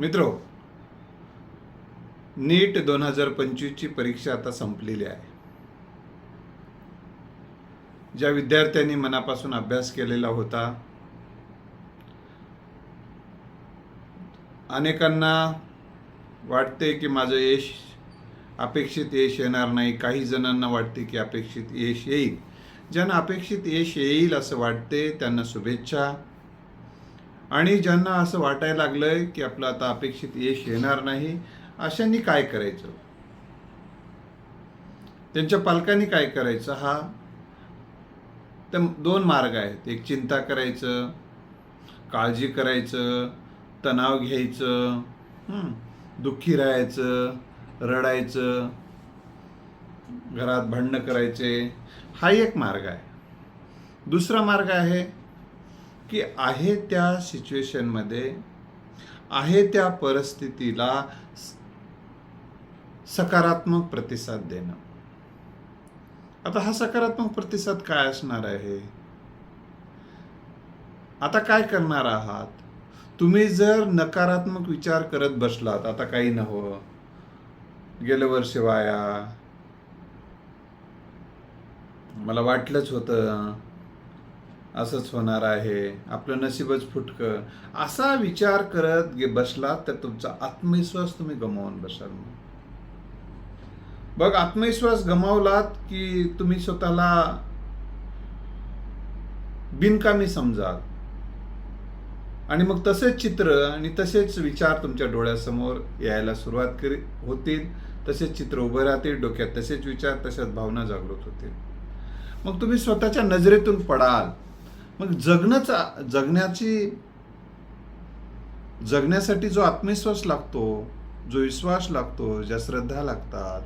मित्रो नीट दोन हजार पंचवीसची परीक्षा आता संपलेली आहे. ज्या विद्यार्थ्यांनी मनापासून अभ्यास केलेला होता अनेकांना वाटते की माझं यश अपेक्षित यश येणार नाही. काही जणांना वाटते की अपेक्षित यश येईल. ज्यांना अपेक्षित यश येईल असं वाटते त्यांना शुभेच्छा. आणि ज्यांना असं वाटायला लागलंय की आपलं आता अपेक्षित यश येणार नाही अशांनी काय करायचं? त्यांच्या पालकांनी काय करायचं? हा तर दोन मार्ग आहेत. एक चिंता करायचं काळजी करायचं तणाव घ्यायचं दुःखी राहायचं रडायचं घरात भांडणं करायचे. हा एक मार्ग आहे. दुसरा मार्ग आहे की आहे त्या सिच्युएशनमध्ये आहे त्या परिस्थितीला सकारात्मक प्रतिसाद देणं. आता हा सकारात्मक प्रतिसाद काय असणार आहे? आता काय करणार आहात? तुम्ही जर नकारात्मक विचार करत बसलात आता काही नव्हं. गेलं वर्ष वाया. मला वाटलंच होतं. असंच होणार आहे. आपलं नशीबच फुटकं. असा विचार करत गे बसलात तर तुमचा आत्मविश्वास तुम्ही गमावून बसाल. मग. बघ आत्मविश्वास गमावलात की तुम्ही स्वतःला बिनकामी समजाल. आणि मग तसेच चित्र आणि तसेच विचार तुमच्या डोळ्यासमोर यायला सुरुवात करी होतील. तसेच चित्र उभं राहतील डोक्यात तसेच विचार तशाच भावना जागृत होतील. मग तुम्ही स्वतःच्या नजरेतून पडाल. मग जगणंच जगण्याची जगण्यासाठी जो आत्मविश्वास लागतो जो विश्वास लागतो ज्या श्रद्धा लागतात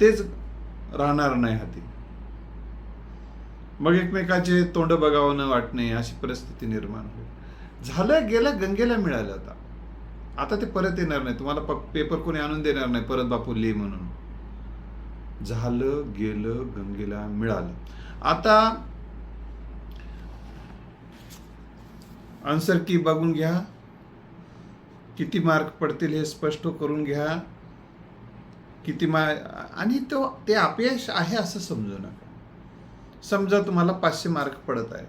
तेच राहणार नाही हाती. मग एकमेकाचे तोंड बघावं न वाटणे अशी परिस्थिती निर्माण होईल. झालं गेलं गंगेला मिळालं आता. आता ते परत येणार नाही. तुम्हाला पेपर कोणी आणून देणार नाही परत बापू लिहि म्हणून. झालं गेलं गंगेला मिळालं. आता आन्सर की बघून घ्या. किती मार्क पडतील हे स्पष्ट करून घ्या. किती मा आणि तो ते अपयश आहे असं समजू नका. समजा तुम्हाला पाचशे मार्क पडत आहे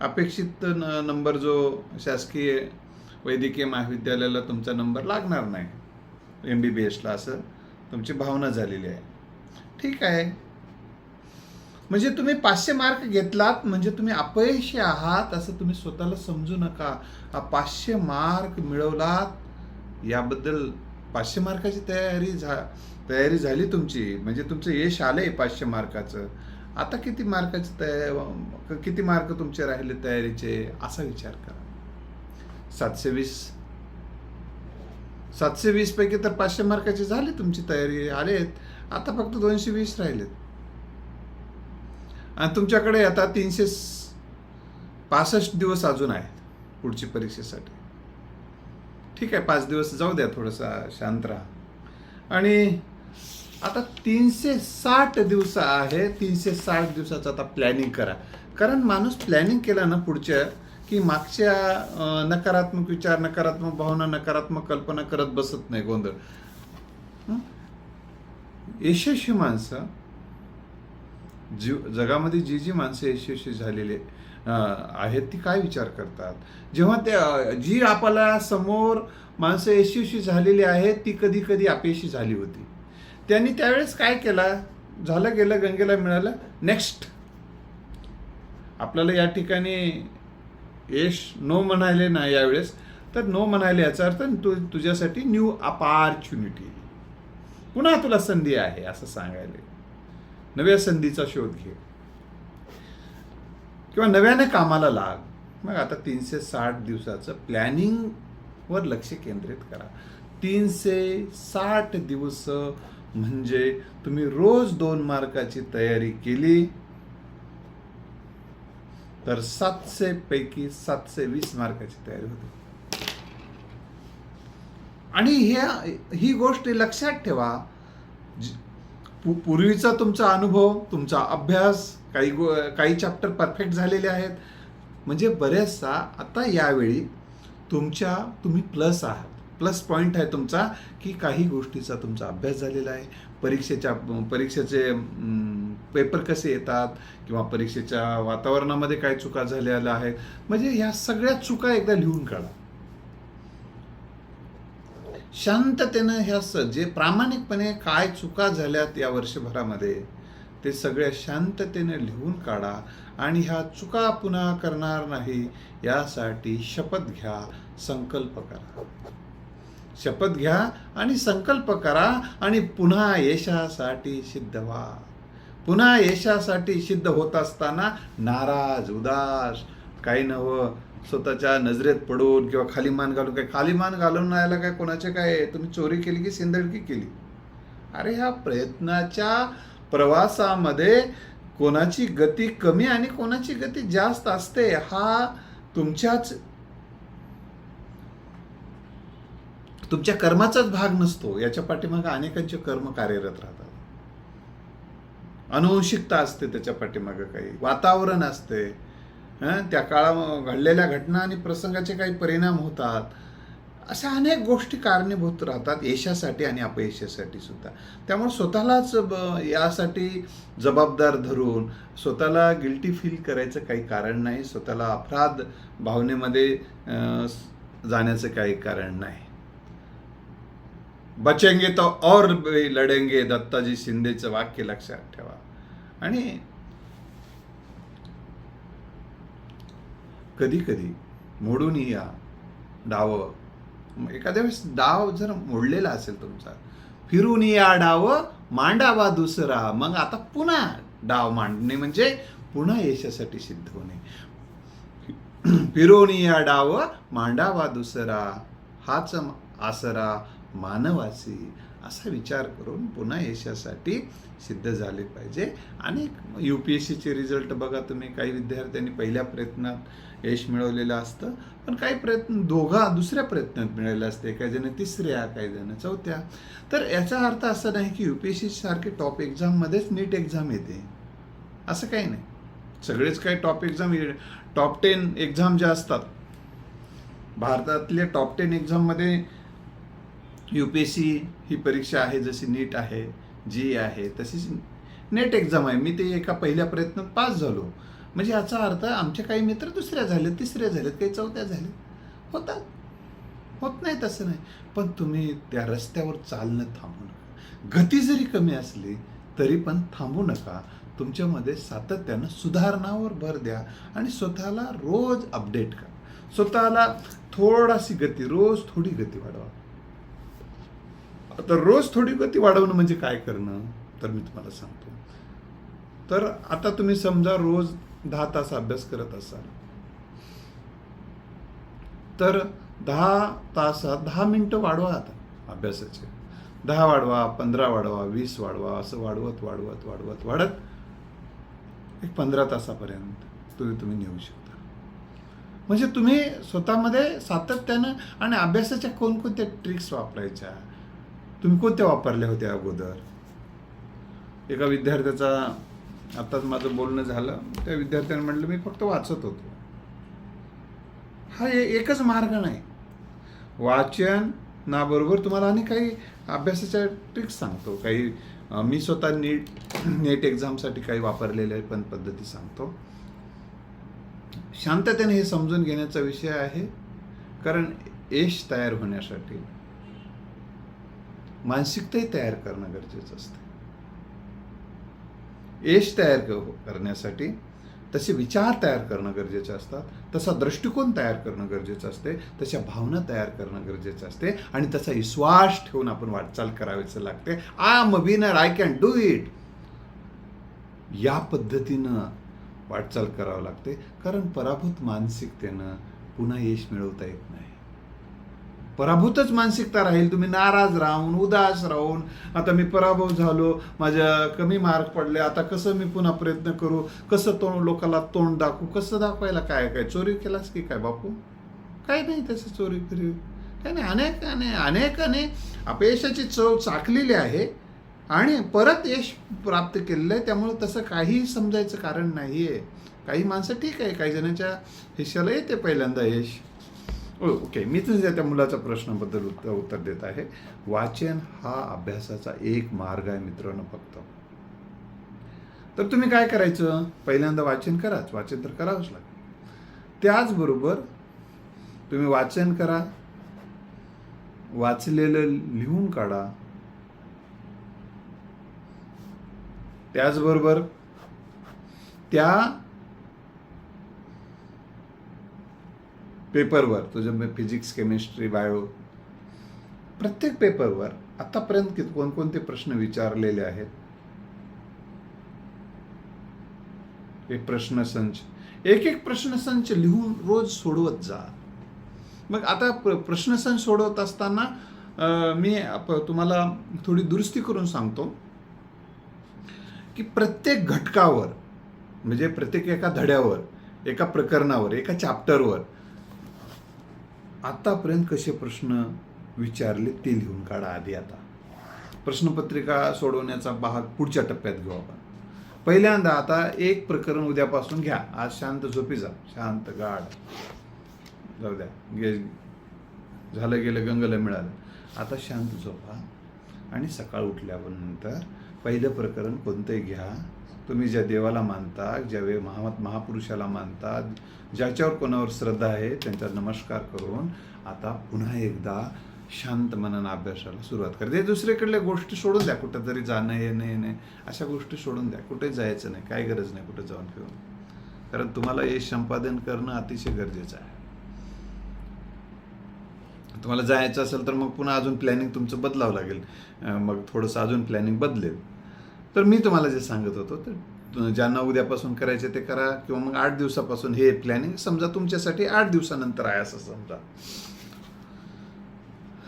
अपेक्षित न नंबर जो शासकीय वैद्यकीय महाविद्यालयाला तुमचा नंबर लागणार नाही. एम बी बी एसला असं तुमची भावना झालेली आहे. ठीक आहे. म्हणजे तुम्ही पाचशे मार्क घेतलात म्हणजे तुम्ही अपयशी आहात असं तुम्ही स्वतःला समजू नका. हा पाचशे मार्क मिळवलात याबद्दल पाचशे मार्काची तयारी झा तयारी झाली तुमची. म्हणजे तुमचं यश आलंय पाचशे मार्काचं. आता किती मार्काची तया किती मार्क तुमचे राहिले तयारीचे असा विचार करा. सातशे वीस. सातशे वीसपैकी तर पाचशे मार्काची झाली तुमची तयारी आलेत. आता फक्त दोनशे वीस राहिलेत. आणि तुमच्याकडे आता तीनशे पासष्ट दिवस अजून आहेत पुढची परीक्षेसाठी. ठीक आहे पाच दिवस जाऊ द्या थोडंसं शांत राहा. आणि आता तीनशे साठ दिवस आहे तीनशे साठ दिवसाचं आता प्लॅनिंग करा. कारण माणूस प्लॅनिंग केला ना पुढच्या की मागच्या नकारात्मक विचार नकारात्मक भावना नकारात्मक कल्पना करत बसत नाही गोंधळ. यशस्वी माणसं जीव जगामध्ये जी जी माणसं यशस्वी झालेले आहेत ती काय विचार करतात? जेव्हा ते जी आपल्याला समोर माणसं यशस्वी झालेली आहेत ती कधी कधी अपयशी झाली होती. त्यांनी त्यावेळेस काय केला? झालं गेलं गंगेला मिळालं. नेक्स्ट आपल्याला या ठिकाणी यश नो म्हणायले ना यावेळेस. तर नो म्हणायले याचा अर्थ तु तुझ्यासाठी न्यू अपॉर्च्युनिटी पुन्हा तुला संधी आहे असं सांगायला. नव्या संधीचा शोध घे. किंवा नव्याने कामाला लाग. मग आता तीनशे साठ दिवसाचं प्लॅनिंग वर लक्ष केंद्रित करा. तीनशे साठ दिवस म्हणजे तुम्ही रोज दोन मार्काची तयारी केली तर सातशे पैकी सातशे वीस मार्काची तयारी होते. आणि ह्या ही गोष्ट लक्षात ठेवा. पू- पूर्वीचा तुमचा अनुभव तुमचा अभ्यास काही गो काही चॅप्टर परफेक्ट झालेले आहेत. म्हणजे बऱ्याचसा आता यावेळी तुमच्या तुम्ही प्लस आहात. प्लस पॉईंट आहे तुमचा की काही गोष्टीचा तुमचा अभ्यास झालेला आहे. परीक्षेच्या परीक्षेचे पेपर कसे येतात किंवा परीक्षेच्या वातावरणामध्ये काय चुका झालेल्या आहेत. म्हणजे ह्या सगळ्या चुका एकदा लिहून काढा. शांततेनं ह्या स जे प्रामाणिकपणे काय चुका झाल्यात या वर्षभरामध्ये ते सगळ्या शांततेनं लिहून काढा आणि ह्या चुका पुन्हा करणार नाही यासाठी शपथ घ्या संकल्प करा. शपथ घ्या आणि संकल्प करा आणि पुन्हा यशासाठी सिद्ध व्हा. पुन्हा यशासाठी सिद्ध होत असताना नाराज उदास काही नवं स्वतःच्या नजरेत पडून किंवा खाली मान घालून काय खाली मान घालून राहायला काय कोणाचे काय तुम्ही चोरी केली की सिंदडकी केली? अरे ह्या प्रयत्नाच्या प्रवासामध्ये कोणाची गती कमी आणि कोणाची गती जास्त असते हा तुमच्याच तुमच्या कर्माचाच भाग नसतो. याच्या पाठीमागे अनेकांचे कर्म कार्यरत राहतात. अनुवंशिकता असते त्याच्या पाठीमागे काही. वातावरण असते. त्या काळा घडलेल्या घटना आणि प्रसंगाचे काही परिणाम होतात अशा अनेक गोष्टी कारणीभूत राहतात यशासाठी आणि अपयशासाठी सुद्धा. त्यामुळे स्वतःलाच यासाठी जबाबदार धरून स्वतःला गिल्टी फील करायचं काही कारण नाही स्वतःला अपराध भावनेमध्ये जाण्याचं काही कारण नाही. बचेंगे तो और लढेंगे दत्ताजी शिंदेचं वाक्य लक्षात ठेवा. आणि कधीकधी मोडून या डाव. एखाद्या वेळेस डाव जर मोडलेला असेल तुमचा फिरून या डाव मांडावा दुसरा मग आता पुन्हा डाव मांडणे म्हणजे पुन्हा यशासाठी सिद्ध होणे. फिरून या डाव मांडावा दुसरा हाच आसरा मानवाची असा विचार करून पुन्हा यशासाठी सिद्ध झाले पाहिजे. आणि यू पी एस सीचे रिझल्ट बघा तुम्ही काही विद्यार्थ्यांनी पहिल्या प्रयत्नात यश मिळवलेलं असतं पण काही प्रयत्न दोघा दुसऱ्या प्रयत्नात मिळाले असते. काही जण तिसऱ्या काही जण चौथ्या. तर याचा अर्थ असा नाही की यू पी एस सी सारखे टॉप एक्झाममध्येच नीट एक्झाम येते. असं काही नाही. सगळेच काही top exam top ten exam ज्या असतात भारतातल्या टॉप टेन एक्झाममध्ये यू पी एस सी ही परीक्षा आहे जशी नीट आहे जी आहे तशीच नेट एक्झाम आहे. मी ते एका पहिल्या प्रयत्नात पास झालो. म्हणजे याचा अर्थ आमचे काही मित्र दुसऱ्या झाले तिसऱ्या झालेत काही चौथ्या झाले होतात. होत नाही तसं नाही. पण तुम्ही त्या रस्त्यावर चालणं थांबू नका. गती जरी कमी असली तरी पण थांबू नका. तुमच्यामध्ये सातत्यानं सुधारणावर भर द्या आणि स्वतःला रोज अपडेट करा. स्वतःला थोडाशी गती रोज थोडी गती वाढवा. तर रोज थोडी गती वाढवणं म्हणजे काय करणं? तर मी तुम्हाला सांगतो. तर आता तुम्ही समजा रोज दहा तास अभ्यास करत असाल. तर दहा तासात दहा मिनटं वाढवा आता अभ्यासाचे. दहा वाढवा पंधरा वाढवा वीस वाढवा असं वाढवत वाढवत वाढवत वाढत एक पंधरा तासापर्यंत तुम्ही तुम्ही नेऊ शकता. म्हणजे तुम्ही स्वतःमध्ये सातत्यानं आणि अभ्यासाच्या कोणकोणत्या ट्रिक्स वापरायच्या? तुम्ही कोणत्या वापरल्या होत्या अगोदर? एका विद्यार्थ्याचा आत्ताच माझं बोलणं झालं त्या विद्यार्थ्याने म्हटलं मी फक्त वाचत होतो. हा एकच मार्ग नाही. वाचन ना बरोबर तुम्हाला आणि काही अभ्यासाच्या ट्रिक्स सांगतो. काही मी स्वतः नीट नेट एक्झामसाठी काही वापरलेल्या पण पद्धती सांगतो. शांततेने हे समजून घेण्याचा विषय आहे. कारण यश तयार होण्यासाठी मानसिकताही तयार करणं गरजेचं असतं. यश तयार क- करण्यासाठी तसे विचार तयार करणं गरजेचे असतात तसा दृष्टिकोन तयार करणं गरजेचं असते तशा भावना तयार करणं गरजेचं असते आणि तसा विश्वास ठेवून आपण वाटचाल करावीचं लागते. I am a winner I can do it या पद्धतीनं वाटचाल करावं लागते कारण पराभूत मानसिकतेनं पुन्हा यश मिळवता येत नाही. पराभूतच मानसिकता राहील. तुम्ही नाराज राहून उदास राहून आता मी पराभव झालो माझ्या कमी मार्क पडले आता कसं मी पुन्हा प्रयत्न करू कसं तोंड लोकांना तोंड दाखवू कसं दाखवायला काय काय चोरी केलास की काय बापू? काय नाही तसं चोरी करी काय नाही अनेकाने अनेकाने अपयशाची चव चाकलेली आहे आणि परत यश प्राप्त केलेलं आहे. त्यामुळे तसं काहीही समजायचं कारण नाही आहे काही माणसं ठीक आहे काही जणांच्या हिश्याला येते पहिल्यांदा यश. हो, ओके. मी तुझ्या त्या मुलाच्या प्रश्नाबद्दल उत्तर उत्तर देत आहे. वाचन हा अभ्यासाचा एक मार्ग आहे मित्रांनो फक्त. तर तुम्ही काय करायचं? पहिल्यांदा वाचन कराच. वाचन तर करावंच लागेल. त्याचबरोबर तुम्ही वाचन करा. वाचलेलं लिहून काढा. त्याचबरोबर त्या पेपरवर तुझ्या फिजिक्स केमिस्ट्री बायो प्रत्येक पेपरवर आतापर्यंत कित- कोणकोणते प्रश्न विचारलेले आहेत? हे प्रश्नसंच एक एक प्रश्नसंच लिहून रोज सोडवत जा. मग आता प्रश्नसंच सोडवत असताना मी तुम्हाला थोडी दुरुस्ती करून सांगतो की प्रत्येक घटकावर म्हणजे प्रत्येक एका धड्यावर एका प्रकरणावर एका चॅप्टरवर आत्तापर्यंत कसे प्रश्न विचारले ते लिहून काढा आधी आता. प्रश्नपत्रिका सोडवण्याचा भाग पुढच्या टप्प्यात घेऊ आपण. पहिल्यांदा आता एक प्रकरण उद्यापासून घ्या. आज शांत झोपी जा. शांत गाढ. जाऊ द्या. गे झालं गेलं गंगलं मिळालं. आता शांत झोपा. आणि सकाळ उठल्यानंतर पहिलं प्रकरण कोणतंही घ्या. तुम्ही ज्या देवाला मानता ज्या वे महा महापुरुषाला मानता ज्याच्यावर कोणावर श्रद्धा आहे त्यांचा नमस्कार करून आता पुन्हा एकदा शांत मनानं अभ्यासाला सुरुवात करते दुसरीकडल्या गोष्टी सोडून द्या कुठं तरी जाणं येणं येणं अशा गोष्टी सोडून द्या. कुठे जायचं नाही काय गरज नाही कुठं जाऊन फिरून. कारण तुम्हाला हे संपादन करणं अतिशय गरजेचं आहे. तुम्हाला जायचं असेल तर मग पुन्हा अजून प्लॅनिंग तुमचं बदलावं लागेल. मग थोडंसं अजून प्लॅनिंग बदलेल. तर मी तुम्हाला जे सांगत होतो तर ज्यांना उद्यापासून करायचे ते करा किंवा मग आठ दिवसापासून हे प्लॅनिंग समजा तुमच्यासाठी आठ दिवसानंतर आहे असं समजा.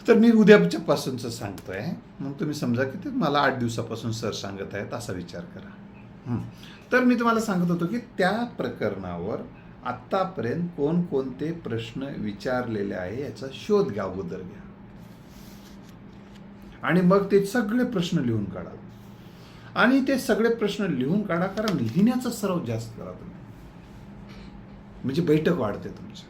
तर मी उद्याच्या पासूनच सांगतोय. मग तुम्ही समजा की ते मला आठ दिवसापासून सर सांगत आहेत असा विचार करा. तर मी तुम्हाला सांगत होतो की त्या प्रकरणावर आत्तापर्यंत कोणकोणते प्रश्न विचारलेले आहे याचा शोध घ्या अगोदर घ्या. आणि मग ते सगळे प्रश्न लिहून काढा. आणि ते सगळे प्रश्न लिहून काढा कारण लिहिण्याचा सराव जास्त करा तुम्ही. म्हणजे बैठक वाढते तुमची.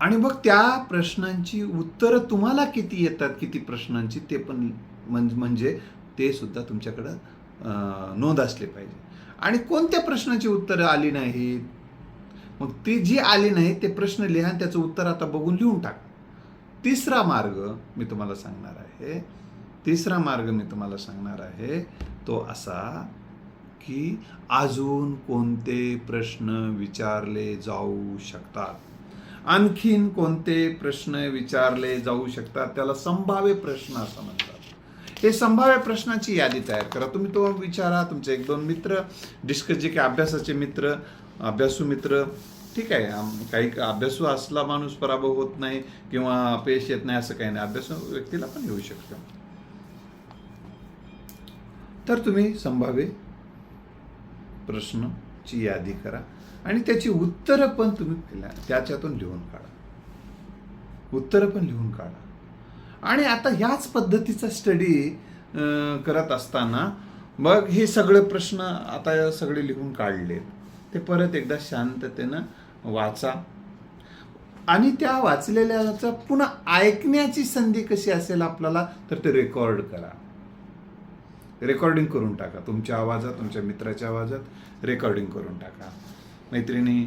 आणि मग त्या प्रश्नांची उत्तरं तुम्हाला किती येतात किती प्रश्नांची ते पण म्हणजे ते सुद्धा तुमच्याकडं नोंद असले पाहिजे. आणि कोणत्या प्रश्नाची उत्तरं आली नाहीत? मग ती जी आली नाही ते प्रश्न लिहा त्याचं उत्तर आता बघून लिहून टाका. तिसरा मार्ग मी तुम्हाला सांगणार आहे तिसरा मार्ग मी तुम्हाला सांगणार आहे तो असा की अजून कोणते प्रश्न विचारले जाऊ शकतात. आणखीन कोणते प्रश्न विचारले जाऊ शकतात त्याला संभाव्य प्रश्न असं म्हणतात. हे संभाव्य प्रश्नाची यादी तयार करा. तुम्ही तो विचारा तुमचे एक दोन मित्र डिस्कस जे काही अभ्यासाचे मित्र अभ्यासू मित्र ठीक आहे काही अभ्यासू असला माणूस पराभव होत नाही किंवा अपयश येत नाही असं काही नाही. अभ्यासू व्यक्तीला पण येऊ शकतं. तर तुम्ही संभाव्य प्रश्नची यादी करा आणि त्याची उत्तरं पण तुम्ही केल्या- त्याच्यातून लिहून काढा. उत्तरं पण लिहून काढा. आणि आता ह्याच पद्धतीचा स्टडी करत असताना मग हे सगळे प्रश्न आता सगळे लिहून काढले. ते परत एकदा शांततेनं वाचा. आणि त्या वाचलेल्याचा पुन्हा ऐकण्याची संधी कशी असेल आपल्याला तर ते रेकॉर्ड करा. रेकॉर्डिंग करून टाका. तुमच्या आवाजात तुमच्या मित्राच्या आवाजात रेकॉर्डिंग करून टाका. मैत्रिणी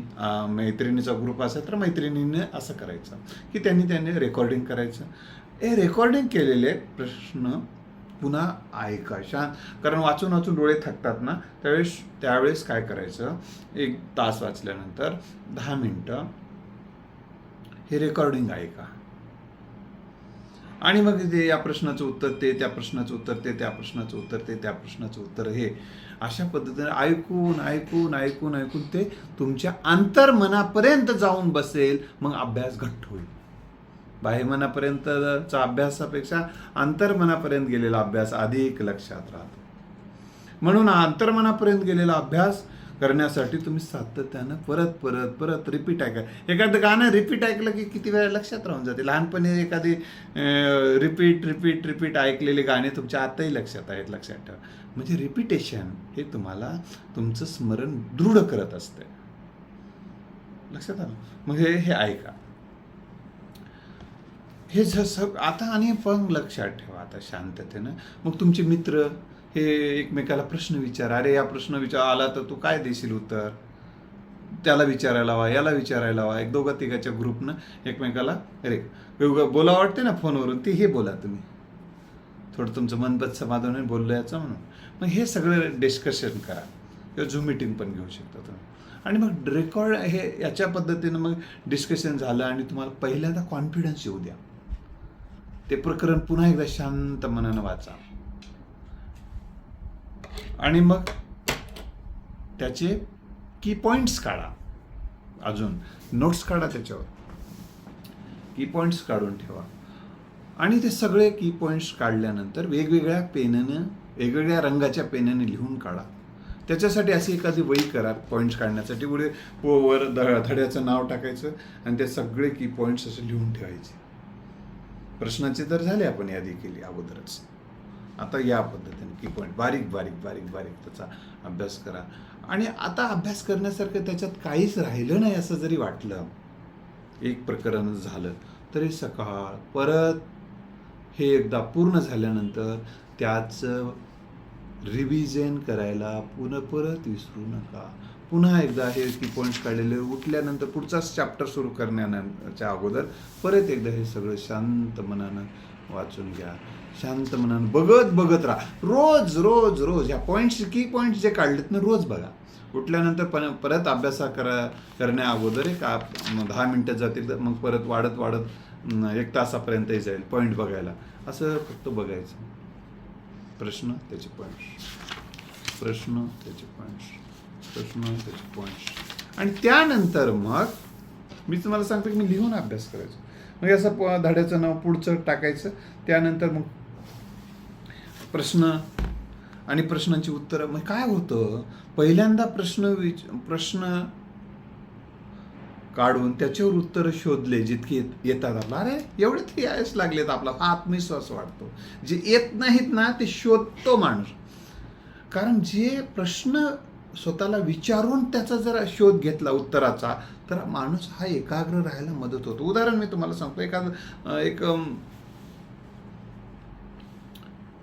मैत्रिणीचा ग्रुप असेल तर मैत्रिणीने असं करायचं की त्यांनी त्यांनी रेकॉर्डिंग करायचं. हे रेकॉर्डिंग केलेले प्रश्न पुन्हा ऐका. शांत. कारण वाचून वाचून डोळे थकतात ना त्यावेळेस त्यावेळेस काय करायचं? एक तास वाचल्यानंतर दहा मिनटं हे रेकॉर्डिंग ऐका. आणि मग ते या प्रश्नाचं उत्तर ते त्या प्रश्नाचं उत्तर ते त्या प्रश्नाचं उत्तर ते त्या प्रश्नाचं उत्तर हे. अशा पद्धतीने ऐकून ऐकून ऐकून ऐकून ते तुमच्या अंतर्मनापर्यंत जाऊन बसेल मग अभ्यास घट्ट होईल. बाह्यमनापर्यंतचा अभ्यासापेक्षा अंतर्मनापर्यंत गेलेला अभ्यास अधिक लक्षात राहतो. म्हणून अंतर्मनापर्यंत गेलेला अभ्यास करण्यासाठी तुम्ही सातत्यानं परत परत परत रिपीट ऐका. एखादं गाणं रिपीट ऐकलं की किती वेळा लक्षात राहून जाते. लहानपणी एखादी रिपीट रिपीट रिपीट ऐकलेले गाणे तुमच्या आताही लक्षात आहेत लक्षात ठेवा. म्हणजे रिपिटेशन हे तुम्हाला तुमचं स्मरण दृढ करत असते. लक्षात आलं? मग हे हे ऐका. हे जसं आता आणि पण लक्षात ठेवा आता शांततेनं. मग तुमचे मित्र हे एकमेकाला प्रश्न विचार. अरे या प्रश्न विचार आला तर तू काय देशील उत्तर? त्याला विचारायला हवा याला विचारायला हवा एक दोघा तिघाच्या ग्रुपनं एकमेकाला अरे बोला वाटते ना फोनवरून ते हे बोला तुम्ही. थोडं तुमचं मनपत समाधान बोललं याचं म्हणून. मग हे सगळं डिस्कशन करा. किंवा झूम मिटिंग पण घेऊ शकता तुम्ही. आणि मग रेकॉर्ड हे याच्या पद्धतीनं मग डिस्कशन झालं आणि तुम्हाला पहिल्यांदा कॉन्फिडन्स येऊ द्या. ते प्रकरण पुन्हा एकदा शांत मनानं वाचा. आणि मग त्याचे की पॉईंट्स काढा. अजून नोट्स काढा त्याच्यावर. की पॉईंट्स काढून ठेवा. आणि ते सगळे की पॉईंट्स काढल्यानंतर वेगवेगळ्या पेननं वेगवेगळ्या रंगाच्या पेनने लिहून काढा. त्याच्यासाठी अशी एखादी वही करा पॉईंट्स काढण्यासाठी. पुढे वर धड्याचं नाव टाकायचं आणि ते सगळे की पॉईंट्स असे लिहून ठेवायचे. प्रश्नाचे तर झाले आपण यादी केली अगोदरच. आता या पद्धतीने की पॉईंट बारीक बारीक बारीक बारीक त्याचा अभ्यास करा. आणि आता अभ्यास करण्यासारखं त्याच्यात काहीच राहिलं नाही असं जरी वाटलं एक प्रकरण झालं तरी सकाळ परत हे एकदा पूर्ण झाल्यानंतर त्याचं रिव्हिजन करायला पुन्हा परत विसरू नका. पुन्हा एकदा हे की पॉईंट्स काढलेले उठल्यानंतर पुढचाच चॅप्टर सुरू करण्याच्या अगोदर परत एकदा हे सगळं शांत मनानं वाचून घ्या. शांत मनानं बघत बघत राहा. रोज रोज रोज ह्या पॉईंट्स की पॉईंट्स जे काढलेत ना रोज बघा. उठल्यानंतर पण परत अभ्यास करा करण्या अगोदर एक दहा मिनटं जातील तर मग परत वाढत वाढत एक तासापर्यंतही जाईल पॉईंट बघायला. असं फक्त बघायचं. प्रश्न त्याचे पॉईंट्स प्रश्न त्याचे पॉईंट्स प्रश्न त्याचे पॉईंट्स आणि त्यानंतर मग मी तुम्हाला सांगतो की मी लिहून अभ्यास करायचो. मग असं प- धड्याचं नाव पुढचं टाकायचं. त्यानंतर मग प्रश्न आणि प्रश्नांची उत्तरं. मग काय होतं? पहिल्यांदा प्रश्न विच प्रश्न काढून त्याच्यावर उत्तरं शोधले जितके येत- येतात आपला. अरे एवढे तरी यायच लागलेत आपला. हा आत्मविश्वास वाटतो जे येत नाहीत ना ते शोधतो माणूस. कारण जे प्रश्न स्वतःला विचारून त्याचा जर शोध घेतला उत्तराचा तर माणूस हा एकाग्र राहायला मदत होतो. उदाहरण मी तुम्हाला सांगतो. एखादं एक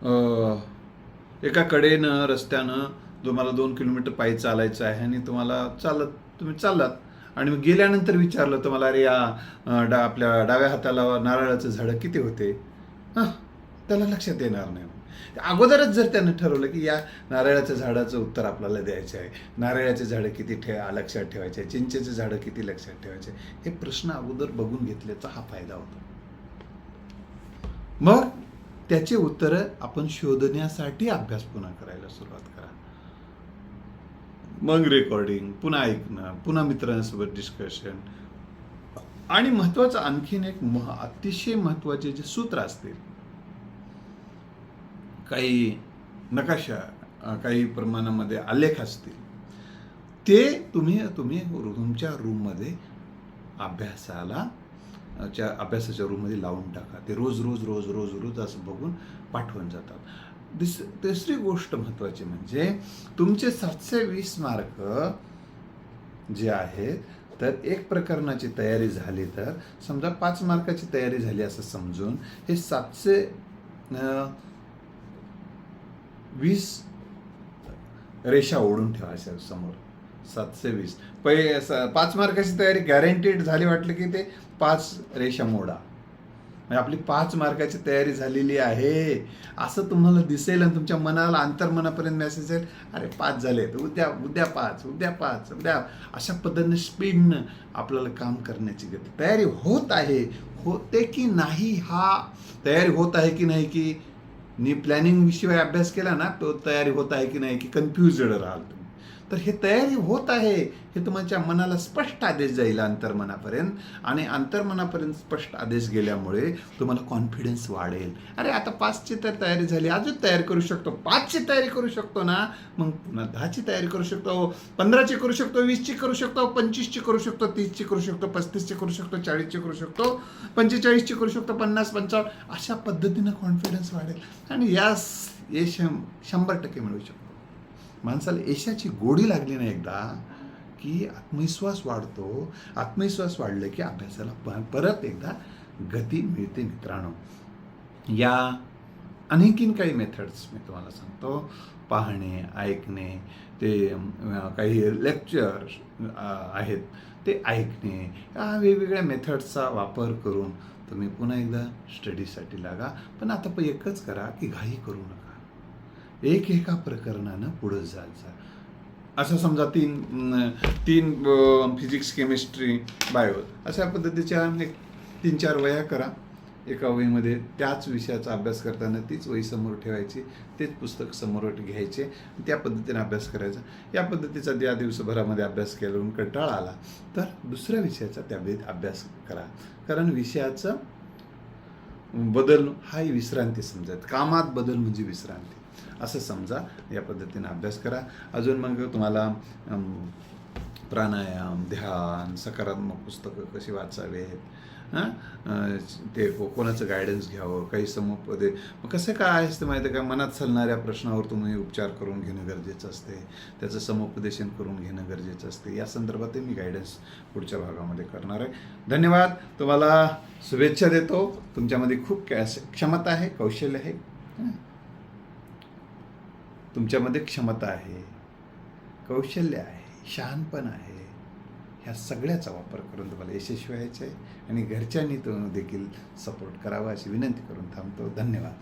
एका कडेनं रस्त्यानं तुम्हाला दोन किलोमीटर पायी चालायचं आहे आणि तुम्हाला चालत तुम्ही चाललात. आणि मग गेल्यानंतर विचारलं तुम्हाला अरे या डा आपल्या डाव्या हाताला नारळाचं झाडं किती होते? हां त्याला लक्षात येणार नाही. अगोदरच जर त्यानं ठरवलं की या नारळाच्या झाडाचं उत्तर आपल्याला द्यायचं आहे नारळाचे झाडं किती ठे लक्षात ठेवायचे आहे चिंचेचे झाडं किती लक्षात ठेवायचे हे प्रश्न अगोदर बघून घेतल्याचा हा फायदा होतो. मग त्याचे उत्तरं आपण शोधण्यासाठी अभ्यास पुन्हा करायला सुरुवात करा. मग रेकॉर्डिंग पुन्हा ऐकणं पुन्हा मित्रांसोबत डिस्कशन आणि महत्वाचं आणखीन एक मह अतिशय महत्त्वाचे जे सूत्र असतील काही नकाशा काही प्रमाणामध्ये आलेख असतील ते तुम्ही तुम्ही तुमच्या रूममध्ये अभ्यासाला च्या अभ्यासाच्या रूममध्ये लावून टाका. ते रोज रोज रोज रोज रोज असं बघून पाठवून जातात. दिस तिसरी गोष्ट महत्त्वाची म्हणजे तुमचे सातशे वीस मार्क जे आहेत तर एक प्रकरणाची तयारी झाली तर समजा पाच मार्काची तयारी झाली असं समजून हे सातशे वीस रेषा ओढून ठेवायच्या समोर. सातशे वीस. पै पाच मार्काची तयारी गॅरंटीड झाली वाटलं की ते पाच रेषा मोडा. म्हणजे आपली पाच मार्काची तयारी झालेली आहे. असं तुम्हाला दिसेल आणि तुमच्या मनाला अंतर्मनापर्यंत मेसेज येईल. अरे पाच झाले तर उद्या उद्या पाच उद्या पाच उद्या. अशा पद्धतीने स्पीडनं आपल्याला काम करण्याची गती. तयारी होत आहे. होते की नाही हा? तयारी होत आहे की नाही की नी प्लॅनिंगशिवाय अभ्यास केला ना तो तयारी होत आहे की नाही की कन्फ्युजड राहाल तुम्ही तर हे तयारी होत आहे हे तुमच्या मनाला स्पष्ट आदेश जाईल अंतर्मनापर्यंत. आणि अंतर्मनापर्यंत स्पष्ट आदेश गेल्यामुळे तुम्हाला कॉन्फिडन्स वाढेल. अरे आता पाचची तर तयारी झाली अजून तयारी करू शकतो. पाचची तयारी करू शकतो ना? मग पुन्हा दहाची तयारी करू शकतो पंधराची करू शकतो वीसची करू शकतो पंचवीसची करू शकतो तीसची करू शकतो पस्तीसची करू शकतो चाळीसची करू शकतो पंचेचाळीसची करू शकतो पन्नास पंचावन्न अशा पद्धतीनं कॉन्फिडन्स वाढेल. आणि यास यश शंभर टक्के मिळू शकतो. माणसाला यशाची गोडी लागली ना एकदा की आत्मविश्वास वाढतो. आत्मविश्वास वाढलं की अभ्यासाला प परत एकदा गती मिळते मित्रांनो. या आणखीन काही मेथड्स मी तुम्हाला सांगतो. पाहणे ऐकणे ते काही लेक्चर आहेत. ते ऐकणे या वेगवेगळ्या मेथड्सचा वापर करून तुम्ही पुन्हा एकदा स्टडीसाठी लागा. पण आता पण एकच करा की घाई करू नका. एक एका प्रकरणानं पुढं जात जा असं समजा तीन तीन फिजिक्स केमिस्ट्री बायो अशा पद्धतीच्या एक तीन चार वया करा. एका वहीमध्ये त्याच विषयाचा अभ्यास करताना तीच वही समोर ठेवायची तेच पुस्तक समोर घ्यायचे त्या पद्धतीने अभ्यास करायचा. या पद्धतीचा त्या दिवसभरामध्ये अभ्यास केल्यावरून कंटाळा आला तर दुसऱ्या विषयाचा त्या अभ्यास करा. कारण विषयाचं बदल हाही विश्रांती समजत कामात बदल म्हणजे विश्रांती. असं समजा या पद्धतीने अभ्यास करा. अजून मग तुम्हाला प्राणायाम ध्यान सकारात्मक पुस्तकं कशी वाचावेत हां? ते को- कोणाचं गायडन्स घ्यावं काही समुपदे मग कसं काय असतं माहिती आहे का? मनात चालणाऱ्या प्रश्नावर तुम्ही उपचार करून घेणं गरजेचं असते. त्याचं समुपदेशन करून घेणं गरजेचं असते. या संदर्भात मी गायडन्स पुढच्या भागामध्ये करणार आहे. धन्यवाद. तुम्हाला शुभेच्छा देतो. तुमच्यामध्ये खूप कॅश क्षमता आहे कौशल्य आहे. तुमच्यामध्ये क्षमता आहे कौशल्य आहे शहाणपण आहे ह्या सगळ्याचा वापर करून तुम्हाला यशस्वी व्हायचं आहे आणि घरच्यांनी तो देखील सपोर्ट करावा अशी विनंती करून थांबतो. धन्यवाद.